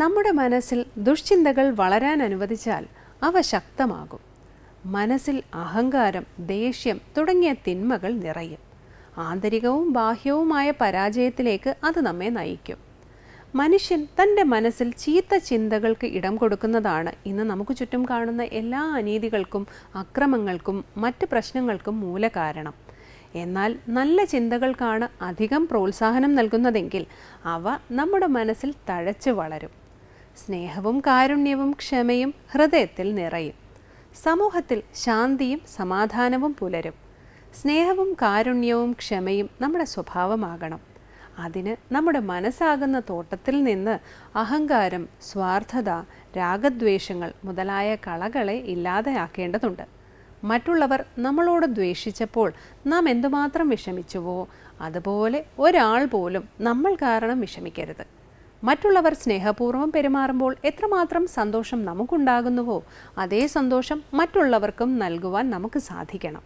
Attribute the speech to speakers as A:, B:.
A: നമ്മുടെ മനസ്സിൽ ദുഷ്ചിന്തകൾ വളരാൻ അനുവദിച്ചാൽ അവ ശക്തമാകും. മനസ്സിൽ അഹങ്കാരം ദേഷ്യം തുടങ്ങിയ തിന്മകൾ നിറയും. ആന്തരികവും ബാഹ്യവുമായ പരാജയത്തിലേക്ക് അത് നമ്മെ നയിക്കും. മനുഷ്യൻ തന്റെ മനസ്സിൽ ചീത്ത ചിന്തകൾക്ക് ഇടം കൊടുക്കുന്നതാണ് ഇന്ന് നമുക്ക് ചുറ്റും കാണുന്ന എല്ലാ അനീതികൾക്കും അക്രമങ്ങൾക്കും മറ്റ് പ്രശ്നങ്ങൾക്കും മൂലകാരണം. എന്നാൽ നല്ല ചിന്തകൾക്കാണ് അധികം പ്രോത്സാഹനം നൽകുന്നതെങ്കിൽ അവ നമ്മുടെ മനസ്സിൽ തഴച്ചു വളരും. സ്നേഹവും കാരുണ്യവും ക്ഷമയും ഹൃദയത്തിൽ നിറയും. സമൂഹത്തിൽ ശാന്തിയും സമാധാനവും പുലരും. സ്നേഹവും കാരുണ്യവും ക്ഷമയും നമ്മുടെ സ്വഭാവമാകണം. അതിന് നമ്മുടെ മനസ്സാകുന്ന തോട്ടത്തിൽ നിന്ന് അഹങ്കാരം സ്വാർത്ഥത രാഗദ്വേഷങ്ങൾ മുതലായ കളകളെ ഇല്ലാതെയാക്കേണ്ടതുണ്ട്. മറ്റുള്ളവർ നമ്മളോട് ദ്വേഷിച്ചപ്പോൾ നാം എന്തുമാത്രം വിഷമിച്ചുവോ അതുപോലെ ഒരാൾ പോലും നമ്മൾ കാരണം വിഷമിക്കരുത്. മറ്റുള്ളവർ സ്നേഹപൂർവം പെരുമാറുമ്പോൾ എത്രമാത്രം സന്തോഷം നമുക്കുണ്ടാകുന്നുവോ അതേ സന്തോഷം മറ്റുള്ളവർക്കും നൽകുവാൻ നമുക്ക് സാധിക്കണം.